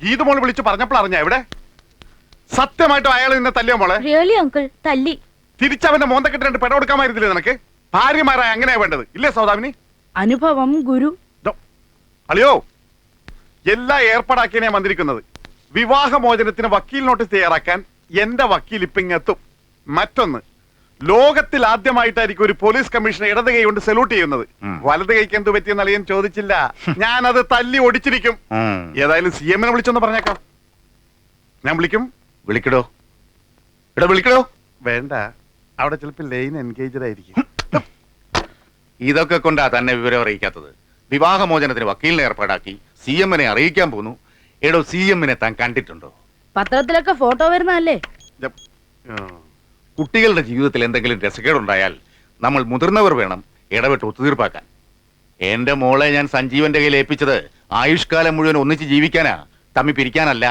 ഗീത മോൾ വിളിച്ചു പറഞ്ഞപ്പോൾ അറിഞ്ഞ എവിടെ? സത്യമായിട്ടും അയാൾ നിന്നെ തല്ലിയ മോളെ? റിയലി അങ്കിൾ തല്ലി. തിരിച്ചവന്റെ മോന്തക്കെട്ട് രണ്ട് പെട കൊടുക്കാമായിരുന്നില്ലേ നിനക്ക്? ഭാര്യമാരായ അങ്ങനെയാ വേണ്ടത്. ഇല്ലേ സൗദാമിനി? അനുഭവം ഗുരു. അളിയോ എല്ലാം ഏർപ്പാടാക്കിയാണ് ഞാൻ വന്നിരിക്കുന്നത്. വിവാഹമോചനത്തിന് വക്കീൽ നോട്ടീസ് തയ്യാറാക്കാൻ എന്റെ വക്കീൽ ഇപ്പം ഇങ്ങെത്തും. മറ്റൊന്ന് ലോകത്തിൽ ആദ്യമായിട്ടായിരിക്കും ഒരു പോലീസ് കമ്മീഷണർ ഇടത് കൈ കൊണ്ട് സല്യൂട്ട് ചെയ്യുന്നത്. വലത് കൈക്ക് എന്ത് പറ്റിയെന്ന് അളിയൻ ചോദിച്ചില്ല. ഞാൻ അത് തല്ലി ഒടിച്ചിരിക്കും. ഏതായാലും സി എമ്മിനെ വിളിച്ചൊന്ന് പറഞ്ഞേക്കാം. ഞാൻ വിളിക്കും. വിളിക്കടോ. ഇട വിളിക്കടോ. വേണ്ട. അവിടെ ചിലപ്പോൾ ലൈൻ എൻഗേജഡ് ആയിരിക്കും. ഇതൊക്കെ കൊണ്ടാ തന്നെ വിവരം അറിയിക്കാത്തത്. വിവാഹമോചനത്തിന് വക്കീലിനെ ഏർപ്പാടാക്കി സി എമ്മിനെ അറിയിക്കാൻ പോന്നു. എടോ സി എമ്മിനെ താൻ കണ്ടിട്ടുണ്ടോ? പത്രത്തിലൊക്കെ ഫോട്ടോ വരുന്നതല്ലേ. കുട്ടികളുടെ ജീവിതത്തിൽ എന്തെങ്കിലും രസക്കേടുണ്ടായാൽ നമ്മൾ മുതിർന്നവർ വേണം ഇടപെട്ട് ഒത്തുതീർപ്പാക്കാൻ. എന്റെ മോളെ ഞാൻ സഞ്ജീവന്റെ കയ്യിൽ ഏൽപ്പിച്ചത് ആയുഷ്കാലം മുഴുവൻ ഒന്നിച്ച് ജീവിക്കാനാ തമ്മി പിരിക്കാനല്ല.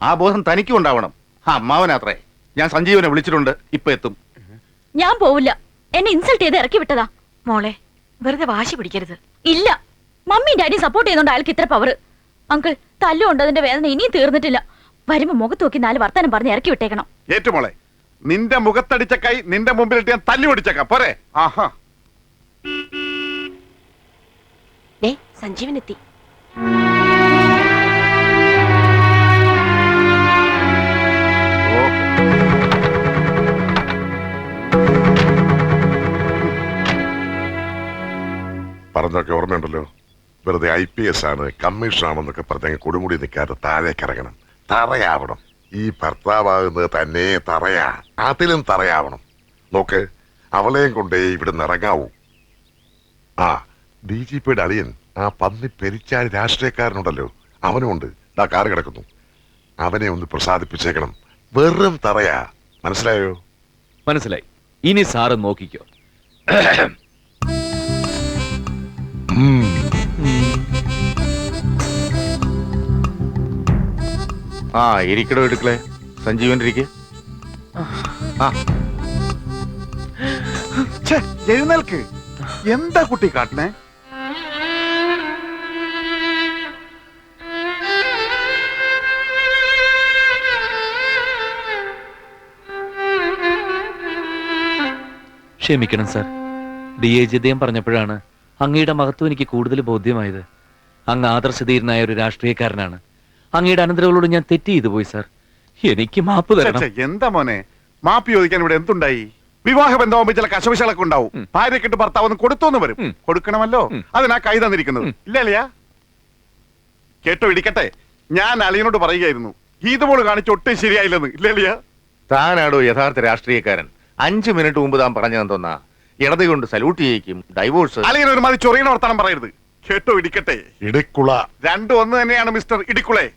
ആ ബോധം തനിക്കും ഉണ്ടാവണം. ആ അമ്മാവനാത്രേ ഞാൻ സഞ്ജീവനെ വിളിച്ചിട്ടുണ്ട് ഇപ്പൊ എത്തും. ഞാൻ പോവില്ല. എന്നെ ഇൻസൾട്ട് ചെയ്ത് ഇറക്കി വിട്ടതാ മോളെ വെറുതെ വാശി പിടിക്കരുത്. ഇല്ല. മമ്മിയും ഡാഡിയും സപ്പോർട്ട് ചെയ്യുന്നുണ്ട് അയാൾക്ക് ഇത്ര പവർ അങ്കിൾ തല്ലുകൊണ്ട് അതിന്റെ വേദന ഇനിയും തീർന്നിട്ടില്ല. വരുമ്പോ മുഖത്ത് നോക്കി നാല് വർത്താനം പറഞ്ഞ് ഇറക്കി വിട്ടേക്കണം. ഏറ്റുമോളെ നിന്റെ മുഖത്തടിച്ച കൈ നിന്റെ മുമ്പിലിട്ട് ഞാൻ തല്ലി ഓടിച്ചേക്കാം പോരെ. ആഹാ. ഓ. പറഞ്ഞൊക്കെ ഓർമ്മയുണ്ടല്ലോ. വെറുതെ ഐ പി എസ് ആണ് കമ്മീഷൻ ആണെന്നൊക്കെ പറഞ്ഞ കൊടുമുടി നിൽക്കാതെ താഴേക്ക് ഇറങ്ങണം. തറയാവണം. ഈ ഭർത്താവാകുന്നത് തന്നെ തറയാ. അതിലും തറയാവണം. നോക്ക് അവളെയും കൊണ്ടേ ഇവിടുന്ന് ഇറങ്ങാവൂ. ആ ഡി ജി പിയുടെ അളിയൻ ആ പന്നി പെരിച്ചാൽ രാഷ്ട്രീയക്കാരനുണ്ടല്ലോ. അവനുമുണ്ട് ഇതാ കാറ് കിടക്കുന്നു. അവനെ ഒന്ന് പ്രസാദിപ്പിച്ചേക്കണം. വെറും തറയാ. മനസ്സിലായോ? മനസ്സിലായി. ഇനി സാറ് നോക്കിക്കോ. ആ ഇരിക്കടോ എടുക്കളെ. സഞ്ജീവൻ ഇരിക്കെ ഛെ, എഴുന്നേൽക്ക്. എന്താ കുട്ടി കാട്ടണേ? ക്ഷമിക്കണം സാർ. ഡി എ ജിതയം പറഞ്ഞപ്പോഴാണ് അങ്ങയുടെ മഹത്വം എനിക്ക് കൂടുതൽ ബോധ്യമായത്. അങ്ങ് ആദർശധീരനായ ഒരു രാഷ്ട്രീയക്കാരനാണ്. അങ്ങയുടെ അനന്തരങ്ങളോട് ഞാൻ തെറ്റ് ചെയ്തു പോയി സാർ. എനിക്ക് മാപ്പ് തരണം. ഛെ, എന്താ മോനെ? മാപ്പ് ചോദിക്കാൻ ഇവിടെ എന്തുണ്ടായി? വിവാഹ ബന്ധമാകുമ്പോ ചില കശവിശകളൊക്കെ ഉണ്ടാവും. ഉം. ഭാര്യക്കിട്ട് ഭർത്താവ് ഒന്ന് കൊടുത്തോന്ന് വരും. ഉം. കൊടുക്കണമല്ലോ. ഉം. അതിനാ കൈ തന്നിരിക്കുന്നത്. ഇല്ല അല്ലയാ കേട്ടോ ഇടിക്കട്ടെ. ഞാൻ അളിയനോട് പറയുകയായിരുന്നു. ഗീതമോൾ കാണിച്ച് ഒട്ടും ശരിയായില്ലെന്ന്. ഇല്ല അല്ലയാ താനാടോ യഥാർത്ഥ രാഷ്ട്രീയക്കാരൻ. അഞ്ചു മിനിറ്റ് മുമ്പ് താൻ പറഞ്ഞതെന്തോന്നാ ഇടത് കൊണ്ട് സല്യൂട്ട് ചെയ്യിക്കും ഡൈവോഴ്സ് അളിയൻ ഒരുമാതിരി ചൊറിയണ വർത്തമാനം പറയരുത്. കേട്ടോ ഇടിക്കട്ടെ. ഇടിക്കുള. രണ്ടും ഒന്ന് തന്നെയാണ് മിസ്റ്റർ ഇടിക്കുളെ.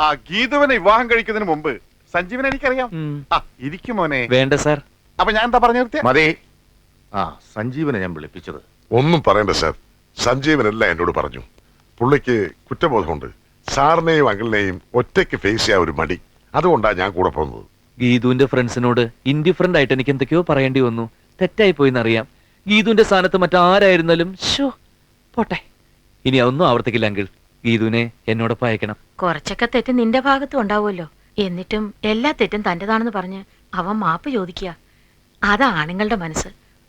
ആ ഗീതുവിനെ വിവാഹം കഴിക്കുന്നതിന് മുമ്പ് സഞ്ജീവനെ എനിക്കറിയാം. ആ ഇരിക്കും മോനെ. വേണ്ട സാർ. അപ്പൊ ഞാൻ എന്താ പറഞ്ഞു നിർത്തിയ? മതി. ആ സഞ്ജീവനെ ഞാൻ വിളിപ്പിച്ചത്. ഒന്നും പറയണ്ട സാർ. സഞ്ജീവനല്ല എന്നോട് പറഞ്ഞു. പുള്ളിക്ക് കുറ്റബോധമുണ്ട്. സാറിനെയും അങ്കിളിനെയും ഒറ്റയ്ക്ക് ഫേസ് ചെയ്യാൻ ഒരു മടി. അതുകൊണ്ടാണ് ഞാൻ കൂടെ പോകുന്നത്. ഗീതുവിന്റെ ഫ്രണ്ട്സിനോട് ഇൻഡിഫറന്റ് ആയിട്ട് എനിക്ക് എന്തൊക്കെയോ പറയേണ്ടി വന്നു. തെറ്റായി പോയിന്നറിയാം. ഗീതുവിന്റെ സ്ഥാനത്ത് മറ്റാരായിരുന്നാലും ഷോ പോട്ടെ. ഇനി അതൊന്നും ആവർത്തിക്കില്ല അങ്കിൾ. ഗീതുവിനെ എന്നോടൊപ്പം അയക്കണം. കുറച്ചൊക്കെ തെറ്റ് നിന്റെ ഭാഗത്തും ഉണ്ടാവുമല്ലോ. എന്നിട്ടും എല്ലാ തെറ്റും തന്റെതാണെന്ന് പറഞ്ഞ് അവൻ മാപ്പ് ചോദിക്കുക. അതാ ആണുങ്ങളുടെ മനസ്സ്.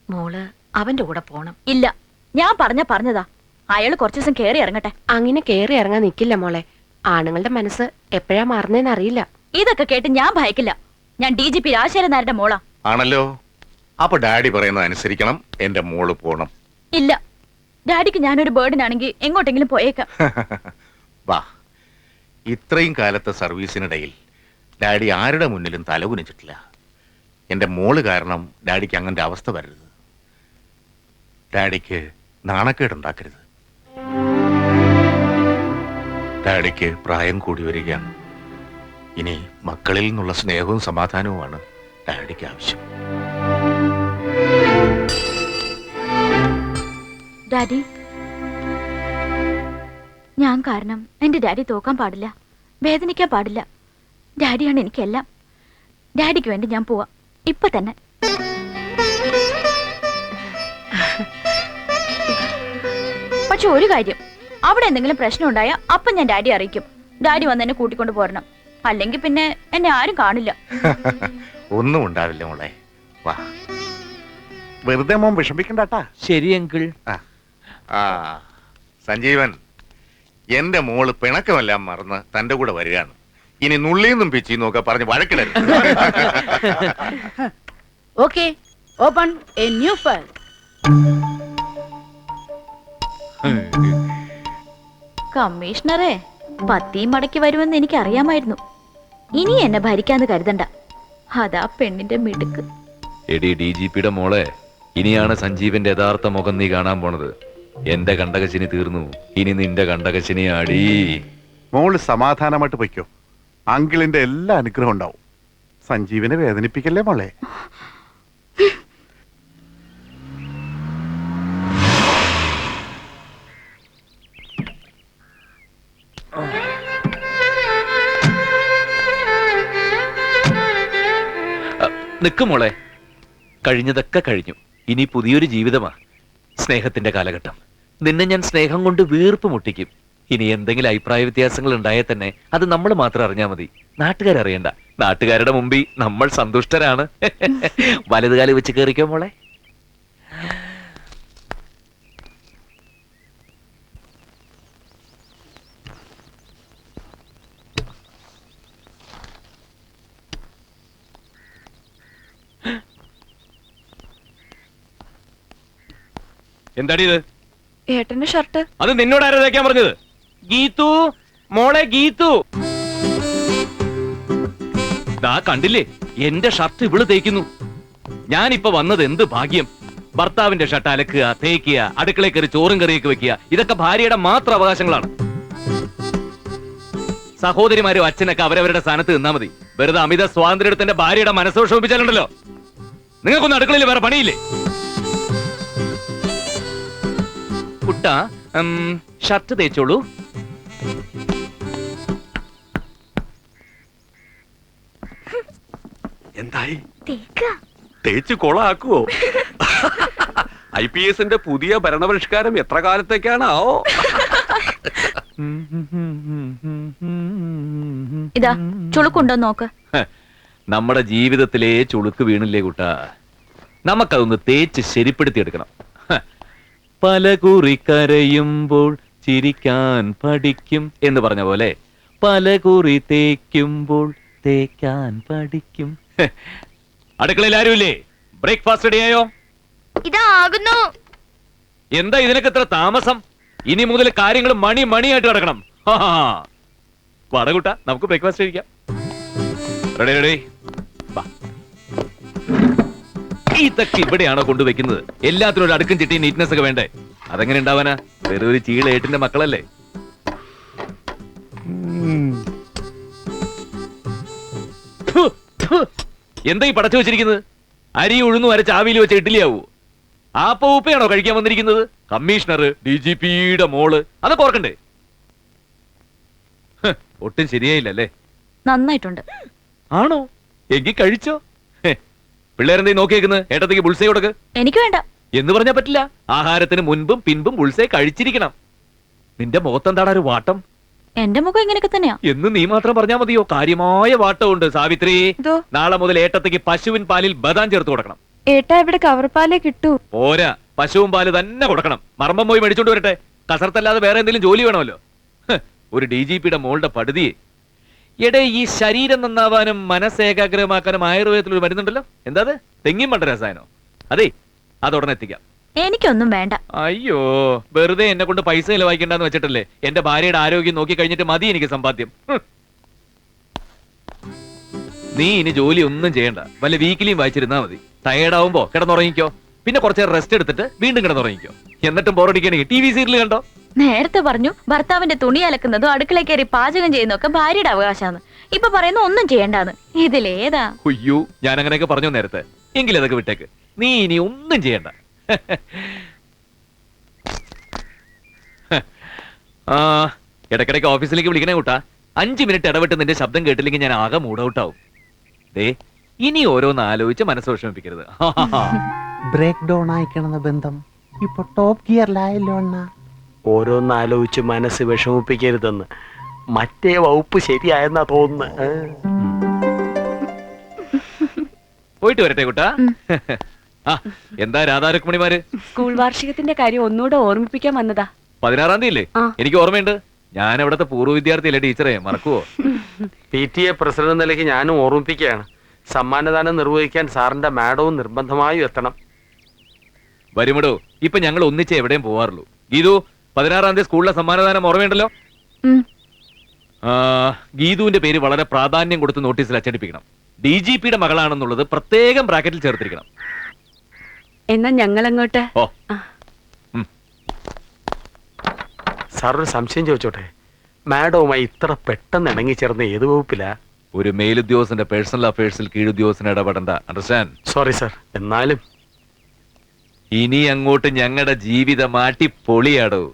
മോൾ അവന്റെ കൂടെ പോണം. ഇല്ല ഞാൻ പറഞ്ഞ പറഞ്ഞതാ. അയാൾ കുറച്ചു ദിവസം കേറി ഇറങ്ങട്ടെ. അങ്ങനെ കേറി ഇറങ്ങാൻ നിൽക്കില്ല മോളെ. ആണുങ്ങളുടെ മനസ്സ് എപ്പോഴാ മാറുന്നതെന്ന് അറിയില്ല. ഇതൊക്കെ കേട്ട് ഞാൻ ഭയക്കില്ല. ഞാൻ ഡി ജി പി രാജശേഖരൻ നായരുടെ മോളാ. ആണല്ലോ? അപ്പൊ ഡാഡി പറയുന്നത് അനുസരിക്കണം എന്റെ മോൾ പോണം. ഇല്ല ഡാഡിക്ക് ഞാനൊരു ബേർഡിനാണെങ്കിൽ എങ്ങോട്ടെങ്കിലും പോയേക്കാം. വാ. ഇത്രയും കാലത്തെ സർവീസിനിടയിൽ ഡാഡി ആരുടെ മുന്നിലും തലകുനിച്ചിട്ടില്ല എന്റെ മോൾ കാരണം ഡാഡിക്ക് അങ്ങനത്തെ അവസ്ഥ വരരുത്. ഡാഡിക്ക് നാണക്കേടുണ്ടാക്കരുത്. ഡാഡിക്ക് പ്രായം കൂടി വരികയാണ്. ഇനി മക്കളിൽ നിന്നുള്ള സ്നേഹവും സമാധാനവുമാണ് ഡാഡിക്ക് ആവശ്യം. ഡാഡി? ഞാൻ കാരണം എന്റെ ഡാഡി തോക്കാൻ പാടില്ല വേദനിക്കാൻ പാടില്ല. ഡാഡിയാണ് എനിക്കെല്ലാം. ഡാഡിക്ക് വേണ്ടി ഞാൻ പോവാം. ഇപ്പൊ തന്നെ. പക്ഷെ ഒരു കാര്യം അവിടെ എന്തെങ്കിലും പ്രശ്നം ഉണ്ടായാൽ അപ്പൊ ഞാൻ ഡാഡി അറിയിക്കും. ഡാഡി വന്ന് എന്നെ കൂട്ടിക്കൊണ്ട് പോരണം. അല്ലെങ്കിൽ പിന്നെ എന്നെ ആരും കാണില്ല. ഒന്നും ഉണ്ടാവില്ല മോളെ. വാ. വെറുതെ മോൻ വിഷമിക്കണ്ടാട്ടാ ശരി അങ്കിൾ. ആ. സഞ്ജീവൻ എന്റെ മോൾ പിണക്കമെല്ലാം മറന്ന് തന്റെ കൂടെ വരികയാണ്. ഇനി നുള്ളിന്നും പിച്ചിന്നും ഒക്കെ പറഞ്ഞ് വഴക്കിടരുത്. Okay open a new file. കമ്മീഷണറെ പത്തിയും മടക്കി വരുമെന്ന് എനിക്ക് അറിയാമായിരുന്നു ഇനി എന്നെ ഭരിക്കാന്ന് കരുതണ്ട. അതാ പെണ്ണിന്റെ മിടുക്ക്. എടി ഡി ജി പിയുടെ മോളെ ഇനിയാണ് സഞ്ജീവന്റെ യഥാർത്ഥ മുഖം നീ കാണാൻ പോണത്. എന്റെ കണ്ടകശിനി തീർന്നു. ഇനി നിന്റെ കണ്ടകശിനി ആടി. മോൾ സമാധാനമായിട്ട് പൊയ്ക്കോ. അങ്കിളിന്റെ എല്ലാ അനുഗ്രഹം ഉണ്ടാവും. സഞ്ജീവിനെ വേദനിപ്പിക്കല്ലേ മോളെ? നിക്ക് മോളെ. കഴിഞ്ഞതൊക്കെ കഴിഞ്ഞു. ഇനി പുതിയൊരു ജീവിതമാ. സ്നേഹത്തിന്റെ കാലഘട്ടം. നിന്നെ ഞാൻ സ്നേഹം കൊണ്ട് വീർപ്പ് മുട്ടിക്കും. ഇനി എന്തെങ്കിലും അഭിപ്രായ വ്യത്യാസങ്ങൾ ഉണ്ടായാൽ തന്നെ അത് നമ്മൾ മാത്രം അറിഞ്ഞാൽ മതി. നാട്ടുകാരറിയണ്ട നാട്ടുകാരുടെ മുമ്പിൽ നമ്മൾ സന്തുഷ്ടരാണ്. വലതുകാലി വെച്ച് കയറിക്കോ മോളെ. എന്താടി ഇത്? ഏട്ടന്റെ ഷർട്ട് അത് നിന്നോട് ആരാ പറഞ്ഞത്? ഗീതു മോളെ ഗീതു. ദാ കണ്ടില്ലേ എന്റെ ഷർട്ട് ഇവൾ തേക്കുന്നു. ഞാനിപ്പോ വന്നത് എന്ത് ഭാഗ്യം. ഭർത്താവിന്റെ ഷർട്ട് അലക്കുക തേക്കുക അടുക്കളയിൽ കയറി ചോറും കറിയൊക്കെ വെക്കുക ഇതൊക്കെ ഭാര്യയുടെ മാത്രം അവകാശങ്ങളാണ്. സഹോദരിമാരും അച്ഛനൊക്കെ അവരവരുടെ സ്ഥാനത്ത് നിന്നാ മതി. വെറുതെ അമിത സ്വാതന്ത്ര്യത്തിന്റെ ഭാര്യയുടെ മനസ്സ് വിഷമിപ്പിച്ചാലുണ്ടല്ലോ. നിങ്ങൾക്കൊന്നും അടുക്കളയിൽ വേറെ പണിയില്ലേ? കുട്ട ഷർട്ട് തേച്ചോളൂ. എന്തായി? തേക്ക. തേച്ച് കൊളാക്കുവോ? ഐ പി എസിന്റെ പുതിയ ഭരണപരിഷ്കാരം എത്ര കാലത്തേക്കാണാവോ? ഇതാ ചുളുക്കുണ്ടോ നോക്ക്. നമ്മുടെ ജീവിതത്തിലെ ചുളുക്ക് വീണില്ലേ കുട്ട. നമുക്കതൊന്ന് തേച്ച് ശരിപ്പെടുത്തിയെടുക്കണം. പല കുറി കരയുമ്പോൾ ചിരിക്കാൻ പഠിക്കും എന്ന് പറഞ്ഞ പോലെ പല കുറി തേക്കുമ്പോൾ തേക്കാൻ പഠിക്കും. അടുക്കളയിൽ ആരുമില്ലേ? ബ്രേക്ക്ഫാസ്റ്റ് റെഡിയായോ ഇതാകുന്നു. എന്താ ഇതിനൊക്കെ ഇത്ര താമസം? ഇനി മുതൽ കാര്യങ്ങൾ മണി മണിയായിട്ട് നടക്കണം. വടകൂട്ട നമുക്ക് ബ്രേക്ക്ഫാസ്റ്റ് കഴിക്കാം. Ready ready. ഇതൊക്കെ ഇവിടെയാണോ കൊണ്ടുവെക്കുന്നത് എല്ലാത്തിനും ഒരു അടുക്കും ചിട്ടി നീറ്റ്നെസ് ഒക്കെ വേണ്ടേ? അതെങ്ങനെ ഉണ്ടാവാനാ? വെറും ഒരു ചീള ഏട്ടിന്റെ മക്കളല്ലേ. എന്താ ഈ പടച്ചു വെച്ചിരിക്കുന്നത്? അരി ഉഴുന്നു അര ആവിയിൽ വെച്ച് ഇഡ്ഡലിയാവൂ? ആപ്പ ഉപ്പയാണോ കഴിക്കാൻ വന്നിരിക്കുന്നത്? കമ്മീഷണർ ഡി ജി പിയുടെ മോൾ. അതൊക്കെ ഓർക്കണ്ടേ? ഒട്ടും ശരിയായില്ലല്ലേ? നന്നായിട്ടുണ്ട്. ആണോ? എങ്കിൽ കഴിച്ചോ? പിള്ളേരെന്തേ നോക്കിയേക്കുന്നത് ഏട്ടത്തേക്ക് ബുൾസൈ കൊടുക്ക്. എനിക്ക് വേണ്ട. എന്ന് പറഞ്ഞാ പറ്റില്ല. ആഹാരത്തിന് മുൻപും പിൻപും ബുൾസൈ കഴിച്ചിരിക്കണം. നിന്റെ മുഖത്തെന്താടാ ഒരു വാട്ടം? എന്റെ മുഖം ഇങ്ങനെയൊക്കെ തന്നെയാ. എന്ന് നീ മാത്രം പറഞ്ഞാ മതിയോ? കാര്യമായ വാട്ടമുണ്ട് സാവിത്രി. ഇതോ നാളെ മുതൽ ഏട്ടത്തേക്ക് പശുവിൻ പാലിൽ ബദാം ചേർത്ത് കൊടുക്കണം. ഏട്ടാ ഇവിടെ കവർപ്പാലേ കിട്ടൂ. പോരാ പശുവും പാൽ തന്നെ കൊടുക്കണം. മർമ്മം പോയി മേടിച്ചോണ്ട് വരട്ടെ. കസർത്തല്ലാതെ വേറെ എന്തെങ്കിലും ജോലി വേണമല്ലോ. ഹ്, ഒരു ഡി ജി പിയുടെ മോളുടെ പടുതി എടേ ഈ ശരീരം നന്നാവാനും മനസ്സ് ഏകാഗ്രമാക്കാനും ആയുർവേദത്തിൽ ഒരു മരുന്നുണ്ടല്ലോ. എന്താ അത്? തെങ്ങിൻ മണ്ട രസായനോ? അതെ അത് ഉടനെ എത്തിക്കാം. എനിക്കൊന്നും വേണ്ട. അയ്യോ വെറുതെ എന്നെ കൊണ്ട് പൈസ ചെലവാക്കണ്ടെന്ന് വെച്ചിട്ടല്ലേ എന്റെ ഭാര്യയുടെ ആരോഗ്യം നോക്കി കഴിഞ്ഞിട്ട് മതി എനിക്ക് സമ്പാദ്യം. നീ ഇനി ജോലി ഒന്നും ചെയ്യണ്ട. വല്ല വീക്കിലിയും വായിച്ചിരുന്നാ മതി. ടയേർഡ് ആവുമ്പോ കിടന്നുറങ്ങിക്കോ. പിന്നെ കുറച്ച് റെസ്റ്റ് എടുത്തിട്ട് വീണ്ടും കിടന്നുറങ്ങിക്കോ. എന്നിട്ടും ബോറടിക്കണെങ്കിൽ ടി വി സീരിയൽ കണ്ടോ? നേരത്തെ പറഞ്ഞു ഭർത്താവിന്റെ തുണി അലക്കുന്നതും അടുക്കള കയറി പാചകം ചെയ്യുന്നതൊക്കെ ഭാര്യയുടെ അവകാശമാണ്. ഇപ്പൊ പറയുന്ന ഒന്നും ചെയ്യണ്ടാന്ന്. ഇതിലേതാ? അയ്യോ ഞാൻ അങ്ങനെയൊക്കെ പറഞ്ഞു നേരത്തെ. എങ്കിലും അതൊക്കെ വിട്ടേക്ക്. നീ ഇനി ഒന്നും ചെയ്യണ്ട. ആ ഇടയ്ക്കിടയ്ക്ക് ഓഫീസിലേക്ക് വിളിക്കണേ കൂട്ടാ. അഞ്ച് മിനിറ്റ് ഇടവിട്ട് നിന്റെ ശബ്ദം കേട്ടില്ലെങ്കിൽ ഞാൻ ആകെ മൂഡ് ഔട്ട് ആവും ദേ ഇനി ഓരോന്ന് ആലോചിച്ച് മനസ്സ് വിഷമിപ്പിക്കരുത്. ബ്രേക്ക് ഡൗൺ ആയിക്കണെന്ന ബന്ധം. ഇപ്പൊ ടോപ്പ് ഗിയറിലായല്ലോ അണ്ണ. ഓരോന്ന് ആലോചിച്ച് മനസ്സ് വിഷമിപ്പിക്കരുതെന്ന്. മറ്റേ വകുപ്പ് ശരിയായെന്നാ തോന്നുന്നു. പോയിട്ട് വരട്ടെ കുട്ടാ. ആ എന്താ രാധാരുക്മണിമാര്? സ്കൂൾ വാർഷികത്തിന്റെ കാര്യം ഒന്നുകൂടെ ഓർമ്മിപ്പിക്കാൻ വന്നതാ. പതിനാറാം തീയതി ആ. എനിക്ക് ഓർമ്മയുണ്ട്. ഞാൻ അവിടുത്തെ പൂർവ വിദ്യാർത്ഥിയല്ലേ ടീച്ചറെ മറക്കുവോ? പി ടി എ പ്രസിഡന്റ് നിലയ്ക്ക് ഞാനും ഓർമ്മിപ്പിക്കുകയാണ്. സമ്മാനദാനം നിർവഹിക്കാൻ സാറിന്റെ മാഡവും നിർബന്ധമായും എത്തണം. വരുമടോ. ഇപ്പൊ ഞങ്ങൾ ഒന്നിച്ച് എവിടെയും പോവാറുള്ളൂ. ഗീതു പതിനാറാം തീയതി സ്കൂളിലെ സമ്മാനദാനം ഓർമ്മയുണ്ടല്ലോ? ആ, ഗീതുവിന്റെ പേര് വളരെ പ്രാധാന്യം കൊടുത്ത് നോട്ടീസിൽ അച്ചടിപ്പിക്കണം. ഡി ജി പിയുടെ മകളാണെന്നുള്ളത് പ്രത്യേകം ബ്രാക്കറ്റിൽ ചേർത്തിരിക്കണം. എന്നാ ഞങ്ങളങ്ങോട്ട്? അങ്ങോട്ട് സാർ ഒരു സംശയം ചോദിച്ചോട്ടെ? മാഡവുമായി ഇത്ര പെട്ടെന്ന് ഇണങ്ങിച്ചേർന്ന ഏത് വകുപ്പിലാ? ഒരു മേലുദ്യോഗസ്ഥന്റെ പേഴ്സണൽ അഫയേഴ്സിൽ കീഴുദ്യോഗസ്ഥന് ഇടപെടണ്ട. അണ്ടർസ്റ്റാൻഡ്? സോറി സർ എന്നാലും ഇനി അങ്ങോട്ട് ഞങ്ങളുടെ ജീവിതം മാറ്റി പൊളിയാടോ.